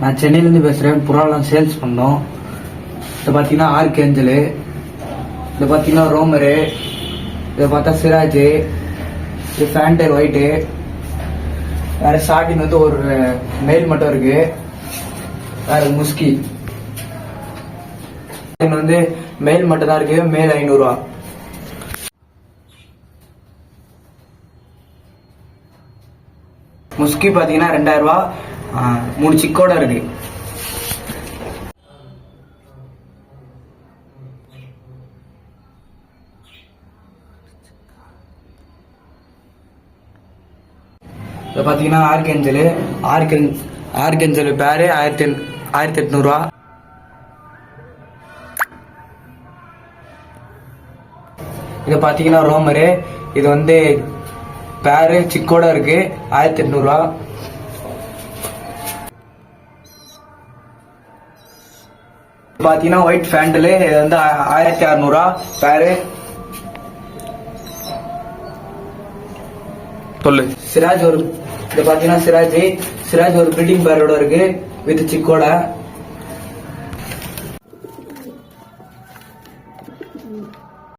நான் சென்னையிலேருந்து பேசுகிறேன் புறாலாம் சேல்ஸ் பண்ணோம். இது பார்த்தீங்கன்னா ஆர்க் ஏஞ்சலு. இது பார்த்தீங்கன்னா ரோமரு. இதை பார்த்தா சிராஜ். இது ஃபேண்டர் ஒயிட்டு. வேற ஷார்டின் வந்து ஒரு மெயில் மட்டும் இருக்கு. வேற முஸ்கி. வந்து மெயில் மட்டும் தான் இருக்கு. மேல் ஐநூறுரூவா முஸ்கி பார்த்தீங்கன்னா ரெண்டாயிரம் ரூபா மூணு சிக்கோட இருக்கு. இப்போ பார்த்தீங்கன்னா ஆர்கெஞ்சல் ஆர்கென் ஆர்கெஞ்சல் பேரு ஆயிரத்தி எண்- ஆயிரத்தி எட்நூறுவா. இது பார்த்தீங்கன்னா ரோமரு. இது வந்து பேரு சிக்கோட இருக்கு ஆயிரத்தி எட்நூறுவா. பாத்தீங்கன்னா ஒயிட் ஃபேண்டில் இது வந்து ஆயிரத்தி அறநூறுவா பேரு சொல்லு. சிராஜ் ஒரு இது பாத்தீங்கன்னா சிராஜ். சிராஜ் ஒரு பில்டிங் பேரோட இருக்கு வித் சிக்கோட.